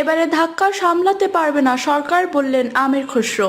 এবারে ধাক্কা সামলাতে পারবে না, সরকার বললেন আমির খসরু।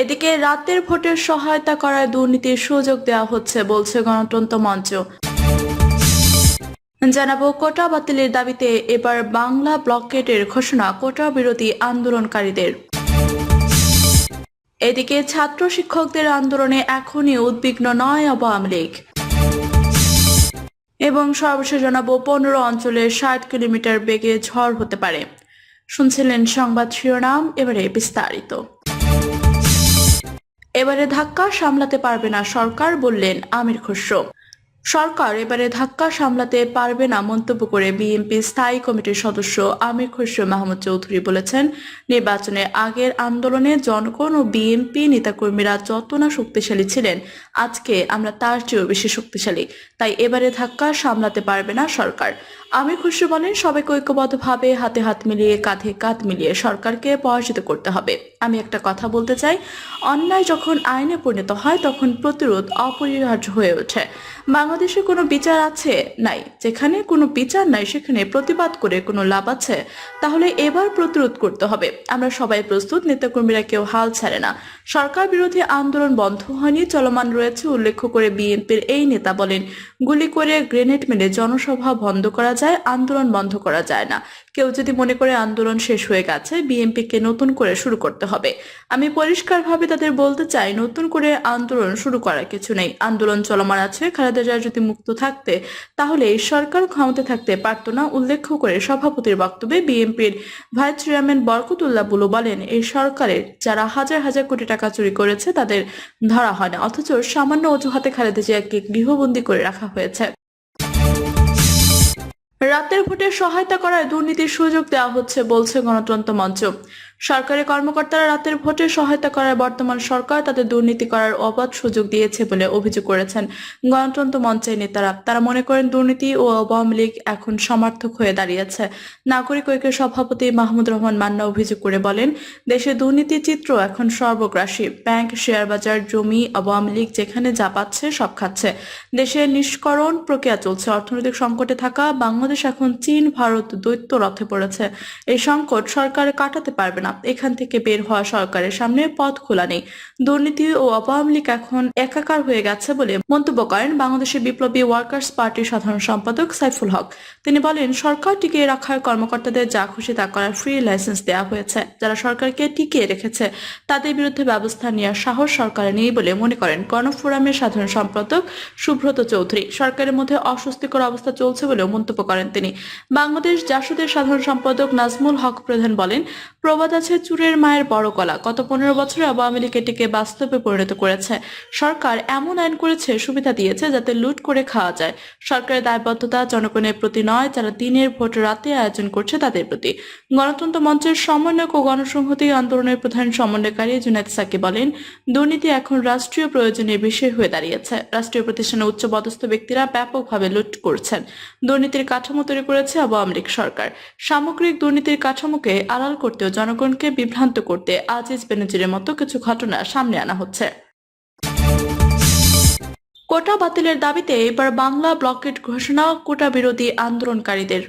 এদিকে রাতের ভোটের সহায়তা করায় দুর্নীতির সুযোগ দেওয়া হচ্ছে, বলছে গণতন্ত্র মঞ্চ। জানাব, কোটা বাতিলের দাবিতে এবার বাংলা ব্লকেটের ঘোষণা, কোটা বিরোধী আন্দোলনকারীদের। এদিকে ছাত্র শিক্ষকদের আন্দোলনে এখনই উদ্বিগ্ন নয় আওয়ামী লীগ। এবং সর্বশেষ জানাব, পনেরো অঞ্চলে ষাট কিলোমিটার বেগে ঝড় হতে পারে। শুনছিলেন সংবাদ শিরোনাম, এবারে বিস্তারিত। এবারে ধাক্কা সামলাতে পারবে না সরকার, বললেন আমির খসরু। সরকার এবারে ধাক্কা সামলাতে পারবে না মন্তব্য করে বিএনপি স্থায়ী কমিটির সদস্য আমির খসরু মাহমুদ চৌধুরী বলেছেন নির্বাচনের আগের আন্দোলনে জনগণ ও বিএনপি নেতাকর্মীরা যত না শক্তিশালী ছিলেন, আজকে আমরা তার চেয়েও বেশি শক্তিশালী। তাই এবারে ধাক্কা সামলাতে পারবে না সরকার। আমির খসরু বলেন সবাইকে ঐক্যবদ্ধভাবে হাতে হাত মিলিয়ে, কাঁধে কাঁধ মিলিয়ে সরকারকে পরাজিত করতে হবে। আমি একটা কথা বলতে চাই, অন্যায় যখন আইনে পরিণত হয়, তখন প্রতিরোধ অপরিহার্য হয়ে ওঠে। বাংলাদেশে কোনো বিচার আছে? নাই। যেখানে কোনো বিচার নাই, সেখানে প্রতিবাদ করে কোনো লাভ আছে? তাহলে এবার প্রতিরোধ করতে হবে। আমরা সবাই প্রস্তুত, নেতাকর্মীরা কেউ হাল ছাড়ে না। সরকার বিরোধী আন্দোলন বন্ধ হয়নি, চলমান রয়েছে উল্লেখ করে বিএনপির এই নেতা বলেন, গুলি করে গ্রেনেড মেরে জনসভা বন্ধ করা যায়, আন্দোলন বন্ধ করা যায় না। কেউ যদি মনে করে আন্দোলন শেষ হয়ে গেছে, বিএনপিকে নতুন করে শুরু করতে হবে। আমি পরিষ্কারভাবে তাদের বলতে চাই, নতুন করে আন্দোলন শুরু করার কিছু নেই। আন্দোলন চলমান আছে, খালেদা জিয়া যদি মুক্ত থাকতে, তাহলে এই সরকার ক্ষমতা থাকতে পারত না। উল্লেখ করে সভাপতির বক্তব্যে বিএনপির ভাইস চেয়ারম্যান বরকতুল্লাহ বুলু বলেন, এই সরকারের যারা হাজার হাজার কোটি টাকা চুরি করেছে, তাদের ধরা হয় না। অথচ সামান্য অজুহাতে খালেদা জিয়াকে গৃহবন্দী করে রাখা হয়েছে। রাতের ভোটে সহায়তা করায় দুর্নীতির সুযোগ দেওয়া হচ্ছে বলছে গণতন্ত্র মঞ্চ। সরকারি কর্মকর্তারা রাতের ভোটে সহায়তা করার বর্তমান সরকার তাদের দুর্নীতি করার অবাধ সুযোগ দিয়েছে বলে অভিযোগ করেছেন গণতন্ত্র মঞ্চের নেতারা। তারা মনে করেন দুর্নীতি ও আওয়ামী লীগ এখন সমর্থক হয়ে দাঁড়িয়েছে। নাগরিক ঐক্যের সভাপতি মাহমুদ রহমান মান্না অভিযোগ করে বলেন দেশে দুর্নীতি চিত্র এখন সর্বগ্রাসী। ব্যাংক, শেয়ার বাজার, জমি, আওয়ামী লীগ যেখানে যা পাচ্ছে সব খাচ্ছে। দেশের নিষ্করণ প্রক্রিয়া চলছে। অর্থনৈতিক সংকটে থাকা বাংলাদেশ এখন চীন, ভারত দৈত্য রথে পড়েছে। এই সংকট সরকার কাটাতে পারবে না। এখান থেকে বের হওয়া সরকারের সামনে পথ খোলা নেই। দুর্নীতি ও আওয়ামী লীগ এখন একাকার হয়ে গেছে বলে মন্তব্য করেন বাংলাদেশের বিপ্লবী ওয়ার্কার্স পার্টির সাধারণ সম্পাদক সাইফুল হক। তিনি বলেন, সরকার টিকিয়ে রাখার কর্মকর্তাদের যা খুশি তা করার ফ্রি লাইসেন্স দেওয়া হয়েছে। যারা সরকারকে টিকিয়ে রেখেছে, তাদের বিরুদ্ধে ব্যবস্থা নেওয়ার সাহস সরকারে নেই বলে মনে করেন। গণফোরামের সাধারণ সম্পাদক সুব্রত চৌধুরী সরকারের মধ্যে অস্বস্তিকর অবস্থা চলছে বলেও মন্তব্য করেন তিনি। বাংলাদেশ জাসদের সাধারণ সম্পাদক নাজমুল হক প্রধান বলেন প্রবাদ আছে চুরের মায়ের বড় কলা গত পনেরো বছরে আওয়ামী লীগ এটিকে বাস্তবে পরিণত করেছে। সরকার এমন আইন করেছে, সুবিধা দিয়েছে, যাতে লুট করে খাওয়া যায়। সরকারের দায়বদ্ধতা, জনগণের প্রতি নয়, যারা দিনের ভোট রাতে আয়োজন করছে তাদের প্রতি। গণতন্ত্র মঞ্চের সমন্বয়ক ও গণসংহতি আন্দোলনের প্রধান সমন্বয়কারী জুনায়দ সাকি বলেন, দুর্নীতি এখন রাষ্ট্রীয় প্রয়োজনের বিষয় হয়ে দাঁড়িয়েছে। রাষ্ট্রীয় প্রতিষ্ঠানে উচ্চপদস্থ ব্যক্তিরা ব্যাপকভাবে লুট করছেন। দুর্নীতির কাঠামো তৈরি করেছে আওয়ামী লীগ সরকার। সামগ্রিক দুর্নীতির কাঠামোকে আড়াল করতেও জনগণকে বিভ্রান্ত করতে আজিজ বেনজিরের মতো কিছু ঘটনা সামনে আনা হচ্ছে। কোটা বাতিলের দাবিতে এবার বাংলা ব্লকেট ঘোষণা কোটা বিরোধী আন্দোলনকারীদের।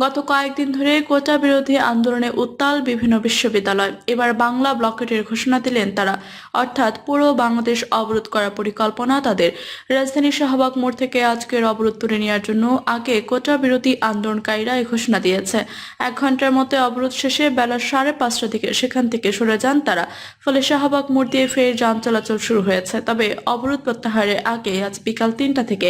গত কয়েকদিন ধরে কোটা বিরোধী আন্দোলনে উত্তাল বিভিন্ন বিশ্ববিদ্যালয়। এবার বাংলা ব্লকেটের ঘোষণা দিলেন তারা। অর্থাৎ পুরো বাংলাদেশ অবরোধ করার পরিকল্পনা তাদের। রাজধানী শাহবাগ মোড় থেকে আজকের অবরোধ তুলে নেওয়ার জন্য আগে কোটা বিরোধী আন্দোলনকারীরা এই ঘোষণা দিয়েছে। এক ঘণ্টার মতো অবরোধ শেষে বেলা সাড়ে পাঁচটা থেকে সেখান থেকে সরে যান তারা। ফলে শাহবাগ মোড় দিয়ে ফের যান চলাচল শুরু হয়েছে। তবে অবরোধ প্রত্যাহারের আগে আজ বিকাল তিনটা থেকে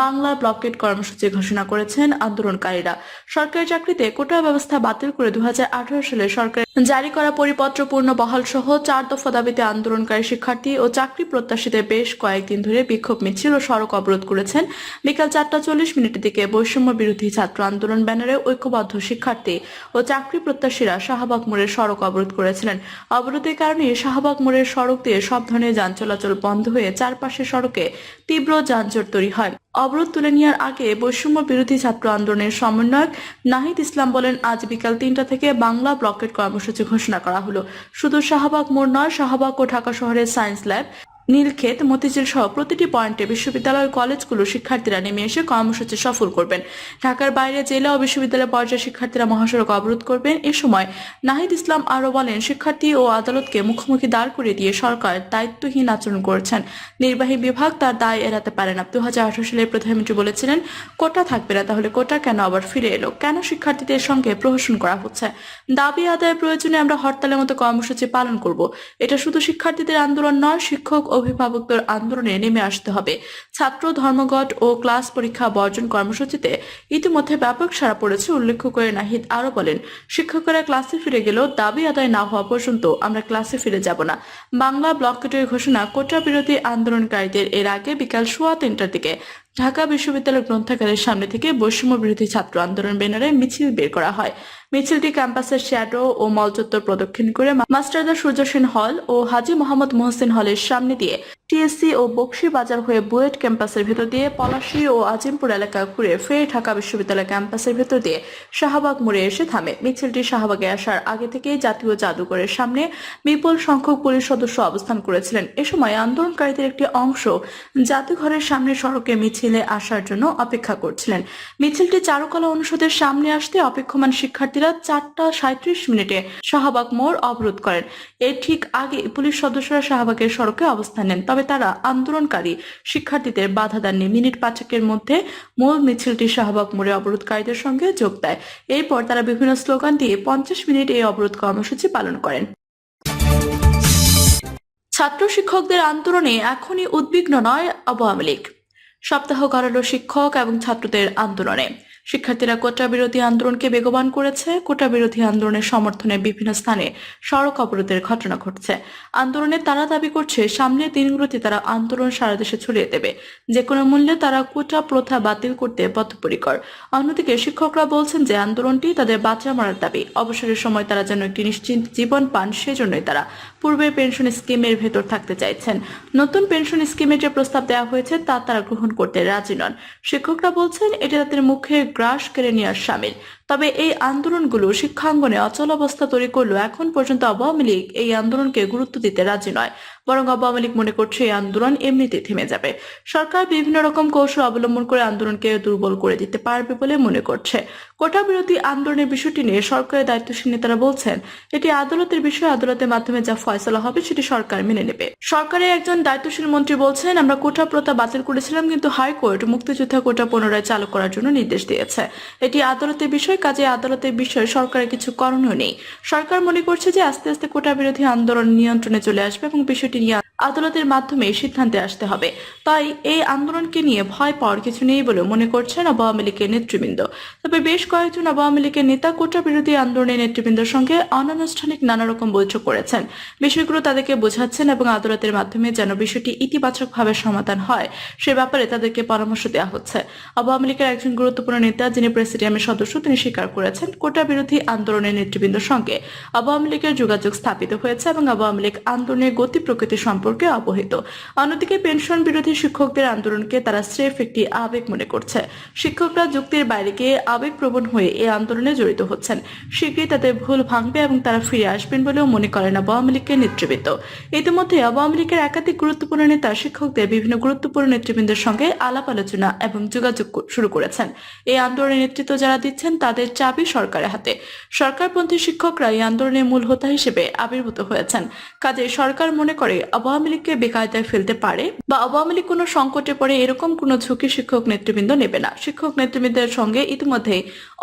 বাংলা ব্লকেট কর্মসূচি ঘোষণা করেছেন আন্দোলনকারীরা। সরকারি চাকরিতে কোটা ব্যবস্থা বাতিল করে দু হাজার আঠারো সালে সরকার জারি করা পরিপত্র পূর্ণ বহাল সহ চার দফা দাবিতে আন্দোলনকারী শিক্ষার্থী ও চাকরি প্রত্যাশীদের বেশ কয়েকদিন ধরে বিক্ষোভ মিছিল ও সড়ক অবরোধ করেছেন বিকাল চারটা চল্লিশ মিনিটের দিকে বৈষম্য বিরোধী ছাত্র আন্দোলন ব্যানারে ঐক্যবদ্ধ শিক্ষার্থী ও চাকরি প্রত্যাশীরা শাহবাগ মোড়ের সড়ক অবরোধ করেছিলেন। অবরোধের কারণে শাহবাগ মোড়ের সড়ক দিয়ে সব ধরনের যান চলাচল বন্ধ হয়ে চারপাশের সড়কে তীব্র যানজট তৈরি হয়। অবরোধ তুলে নেওয়ার আগে বৈষম্য বিরোধী ছাত্র আন্দোলনের সমন্বয়ক নাহিদ ইসলাম বলেন, আজ বিকাল তিনটা থেকে বাংলা ব্লকেট কর্মসূচি ঘোষণা করা হলো। শুধু শাহবাগ মোড় নয়, শাহবাগ ও ঢাকা শহরের সায়েন্স ল্যাব নীলক্ষেত, মতিঝিল সহ প্রতিটি পয়েন্টে বিশ্ববিদ্যালয় কলেজগুলো শিক্ষার্থীরা নেমে এসে কর্মসূচি সফল করবেন। ঢাকার বাইরে জেলা ও বিশ্ববিদ্যালয় পর্যায়ে শিক্ষার্থীরা মহাসড়ক অবরোধ করবেন। এ সময় নাহিদ ইসলাম আরও বলেন, শিক্ষার্থী ও আদালতকে মুখোমুখি দাঁড় করিয়ে দিয়ে সরকার দায়িত্বহীন আচরণ করছেন। নির্বাহী বিভাগ তার দায় এড়াতে পারে না। দু হাজার আঠেরো সালে প্রধানমন্ত্রী বলেছিলেন, কোটা থাকবে না, তাহলে কোটা কেন আবার ফিরে এলো? কেন শিক্ষার্থীদের সঙ্গে প্রহসন করা হচ্ছে? দাবি আদায়ের প্রয়োজনে আমরা হরতালের মতো কর্মসূচি পালন করব। এটা শুধু শিক্ষার্থীদের আন্দোলন নয়, শিক্ষক অভিভাবকদের আন্দোলনে নেমে আসতে হবে। ছাত্র, ধর্মঘট ও ক্লাস পরীক্ষা বর্জন কর্মসূচিতে ইতিমধ্যে ব্যাপক সাড়া পড়েছে উল্লেখ করে নাহিদ আরও বলেন, শিক্ষকরা ক্লাসে ফিরে গেলেও দাবি আদায় না হওয়া পর্যন্ত আমরা ক্লাসে ফিরে যাব না। বাংলা ব্লকেটের ঘোষণা কোটা বিরোধী আন্দোলনকারীদের এর আগে বিকাল সোয়া তিনটার দিকে। ঢাকা বিশ্ববিদ্যালয় গ্রন্থাগারের সামনে থেকে বৈষম্য বিরোধী ছাত্র আন্দোলন ব্যানারে মিছিল বের করা হয়। মিছিলটি ক্যাম্পাসের শ্যাডো ও মলচত্বর প্রদক্ষিণ করে মাস্টারদা সূর্য সেন হল ও হাজি মোহাম্মদ মোহসেন হলের সামনে দিয়ে টিএসসি ও বক্সি বাজার হয়ে বুয়েট ক্যাম্পাসের ভেতর দিয়ে পলাশী ও আজিমপুর এলাকা ঘুরে ফের ঢাকা বিশ্ববিদ্যালয় ক্যাম্পাসের ভেতর দিয়ে শাহবাগ মোড়ে এসে থামে। মিছিলটি শাহবাগে আসার আগে থেকেই জাতীয় জাদুঘরের সামনে বিপুল সংখ্যক পুলিশ সদস্য অবস্থান করেছিলেন। এ সময় আন্দোলনকারীদের একটি অংশ জাদুঘরের সামনে সড়কে মিছিলে আসার জন্য অপেক্ষা করছিলেন। মিছিলটি চারুকলা অনুষদের সামনে আসতে অপেক্ষমান শিক্ষার্থীরা চারটা সাঁত্রিশ মিনিটে শাহবাগ মোড় অবরোধ করেন। এর ঠিক আগে পুলিশ সদস্যরা শাহবাগের সড়কে অবস্থান নেন। তবে তারা আন্দোলনকারী শিক্ষার্থীদের বাধা দেননি। মিনিট পাঁচেকের মধ্যে মূল মিছিলটি শাহবাগ মোড়ে অবরোধকারীদের সঙ্গে যোগ দেয়। এরপর তারা বিভিন্ন স্লোগান দিয়ে পঞ্চাশ মিনিট এই অবরোধ কর্মসূচি পালন করেন। ছাত্র শিক্ষকদের আন্দোলনে এখনই উদ্বিগ্ন নয় আওয়ামী লীগ। সপ্তাহ গড়ালো শিক্ষক এবং ছাত্রদের আন্দোলনে। শিক্ষার্থীরা কোটা বিরোধী আন্দোলনকে বেগবান করেছে। কোটা বিরোধী আন্দোলনের সমর্থনে বিভিন্ন স্থানে সড়ক অবরোধের ঘটনা ঘটছে। আন্দোলনে তারা দাবি করছে সামনের দিনগুলোতে তারা আন্দোলন সারা দেশে ছড়িয়ে দেবে। যে কোনো মূল্যে তারা কোটা প্রথা বাতিল করতে বদ্ধপরিকর। অন্যদিকে শিক্ষকরা বলছেন যে আন্দোলনটি তাদের বাঁচা মারার দাবি। অবসরের সময় তারা যেন একটি নিশ্চিন্ত জীবন পান, সেজন্যই তারা পূর্বের পেনশন স্কিমের ভেতর থাকতে চাইছেন। নতুন পেনশন স্কিমের যে প্রস্তাব দেওয়া হয়েছে তা তারা গ্রহণ করতে রাজি নন। শিক্ষকরা বলছেন, এটা তাদের মুখে গ্রাস কেড়ে নেওয়ার সামিল তবে এই আন্দোলনগুলো শিক্ষাঙ্গনে অচল অবস্থা তৈরি করলেও এখন পর্যন্ত আওয়ামী লীগ। এই আন্দোলনকে গুরুত্ব দিতে রাজি নয়। বরং আওয়ামী লীগ মনে করছে এই আন্দোলন এমনিতে থেমে যাবে। সরকার বিভিন্ন রকম কৌশল অবলম্বন করে আন্দোলনকে দুর্বল করে দিতে পারবে বলে মনে করছে। কোটা বিরোধী আন্দোলনের বিষয়টি নিয়ে সরকারের দায়িত্বশীল নেতারা বলছেন, এটি আদালতের বিষয়, আদালতের মাধ্যমে যা ফয়সলা হবে সেটি সরকার মেনে নেবে। সরকারের একজন দায়িত্বশীল মন্ত্রী বলছেন, আমরা কোটা প্রথা বাতিল করেছিলাম কিন্তু হাইকোর্ট মুক্তিযোদ্ধা কোটা পুনরায় চালু করার জন্য নির্দেশ দিয়েছে। এটি আদালতের বিষয় কাজে আদালতের বিষয়ে সরকারের কিছু করণীয় নেই। সরকার মনে করছে যে আস্তে আস্তে কোটা বিরোধী আন্দোলন নিয়ন্ত্রণে চলে আসবে এবং বিষয়টি নিয়ে আদালতের মাধ্যমে সিদ্ধান্তে আসতে হবে। তাই এই আন্দোলনকে নিয়ে ভয় পাওয়ার কিছু নেই বলে মনে করছেন আওয়ামী লীগের নেতৃবৃন্দ। তবে বেশ কয়েকজন আওয়ামী লীগের নেতা কোটা বিরোধী আন্দোলনের নেতৃবৃন্দের সঙ্গে অনানুষ্ঠানিক নানা রকম বৈঠক করেছেন। বিষয়গুলো তাদেরকে বোঝাচ্ছেন এবং আদালতের মাধ্যমে যেন বিষয়টি ইতিবাচকভাবে সমাধান হয়, সে ব্যাপারে তাদেরকে পরামর্শ দেওয়া হচ্ছে। আওয়ামী লীগের একজন গুরুত্বপূর্ণ নেতা যিনি প্রেসিডিয়ামের সদস্য, তিনি স্বীকার করেছেন কোটা বিরোধী আন্দোলনের নেতৃবৃন্দের সঙ্গে আওয়ামী লীগের যোগাযোগ স্থাপিত হয়েছে এবং আওয়ামী লীগ আন্দোলনের গতি প্রকৃতি সম্পর্কে অবহিত। অন্যদিকে পেনশন বিরোধী শিক্ষকদের আন্দোলনকে তারা স্রেফ একটি আবেগ মনে করছে। শিক্ষকরা যুক্তির বাইরে গিয়ে আবেগপ্রবণ হয়ে এই আন্দোলনে জড়িত হচ্ছেন। শীঘ্রই তাদের ভুল ভাঙবে এবং তারা ফিরে আসবেন বলেও মনে করেন আওয়ামী লীগের নেতৃবৃন্দ। ইতিমধ্যে আওয়ামী লীগের একাধিক গুরুত্বপূর্ণ নেতা শিক্ষকদের বিভিন্ন গুরুত্বপূর্ণ নেতৃবৃন্দের সঙ্গে আলাপ আলোচনা এবং যোগাযোগ শুরু করেছেন। এই আন্দোলনের নেতৃত্ব যারা দিচ্ছেন তাদের চাবি সরকারের হাতে। সরকারপন্থী শিক্ষকরা এই আন্দোলনের মূল হোতা হিসেবে আবির্ভূত হয়েছেন। কাজে সরকার মনে করে আওয়ামী লীগকে বেকায়দায় ফেলতে পারে বা আওয়ামী লীগ কোনো সংকটে পড়ে এরকম কোনো ঝুঁকি শিক্ষক নেতৃবৃন্দ নেবে না। শিক্ষক নেতৃবৃন্দের সঙ্গে ইতিমধ্যে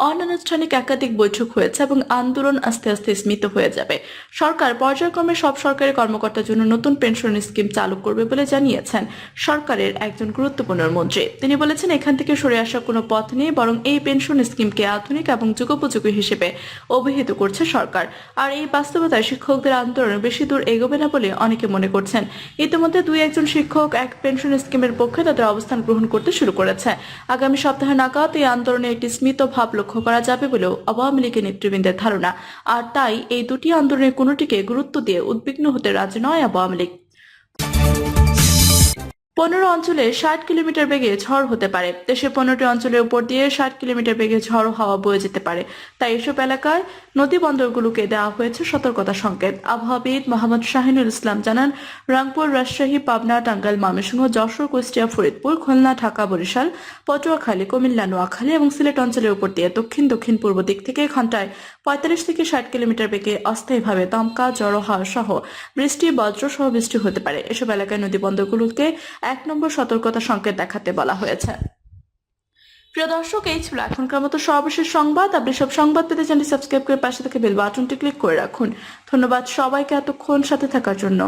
অনানুষ্ঠানিক একাধিক বৈঠক হয়েছে এবং আন্দোলন আস্তে আস্তে স্মিত হয়ে যাবে। সরকার পর্যায়ক্রমে সব সরকারি কর্মকর্তার জন্য নতুন পেনশন স্কিম চালু করবে বলে জানিয়েছেন সরকারের একজন গুরুত্বপূর্ণ মন্ত্রী। তিনি বলেছেন, এখান থেকে সরে আসার কোনো পথ নেই, বরং এই পেনশন স্কিমকে আধুনিক এবং যুগোপযোগী হিসেবে অভিহিত করছে সরকার। আর এই বাস্তবতায় শিক্ষকদের আন্দোলন বেশি দূর এগোবে না বলে অনেকে মনে করছেন। ইতিমধ্যে দুই একজন শিক্ষক এক পেনশন স্কিমের পক্ষে তাদের অবস্থান গ্রহণ করতে শুরু করেছে। আগামী সপ্তাহে নাগাদ এই আন্দোলনে একটি স্মিত ভাব লক্ষ্য করা যাবে বলেও আওয়ামী লীগের নেতৃবৃন্দের ধারণা। আর তাই এই দুটি আন্দোলনের কোনটিকে গুরুত্ব দিয়ে উদ্বিগ্ন হতে রাজি নয় আওয়ামী লীগ। পনেরো অঞ্চলে ষাট কিলোমিটার বেগে ঝড় হতে পারে। দেশের পনেরোটি অঞ্চলের উপর দিয়ে ষাট কিলোমিটার বেগে ঝড় হাওয়া বয়ে যেতে পারে। তাই এসব এলাকায় নদী বন্দরগুলোকে দেওয়া হয়েছে সতর্কতা সংকেত। আবহাওয়াবিদ মোহাম্মদ শাহিনুল ইসলাম জানান, রংপুর, রাজশাহী, পাবনা, টাঙ্গাইল, ময়মনসিংহ, যশোর, কুষ্টিয়া, ফরিদপুর, খুলনা, ঢাকা, বরিশাল, পটুয়াখালী কুমিল্লা নোয়াখালী এবং সিলেট অঞ্চলের উপর দিয়ে দক্ষিণ দক্ষিণ পূর্ব দিক থেকে ঘন্টায় পঁয়তাল্লিশ থেকে ষাট কিলোমিটার বেগে অস্থায়ীভাবে দমকা, জড়ো হাওয়া সহ বৃষ্টি বজ্র সহ বৃষ্টি হতে পারে। এসব এলাকায় নদী বন্দরগুলোকে এক নম্বর সতর্কতা সংকেত দেখাতে বলা হয়েছে। প্রিয় দর্শক, এই ছিল এখনকার মতো সর্বশেষ সংবাদ। আপনি সব সংবাদ পেতে চ্যানেল সাবস্ক্রাইব করে পাশে থেকে বেল বাটনটি ক্লিক করে রাখুন। ধন্যবাদ সবাইকে এতক্ষণ সাথে থাকার জন্য।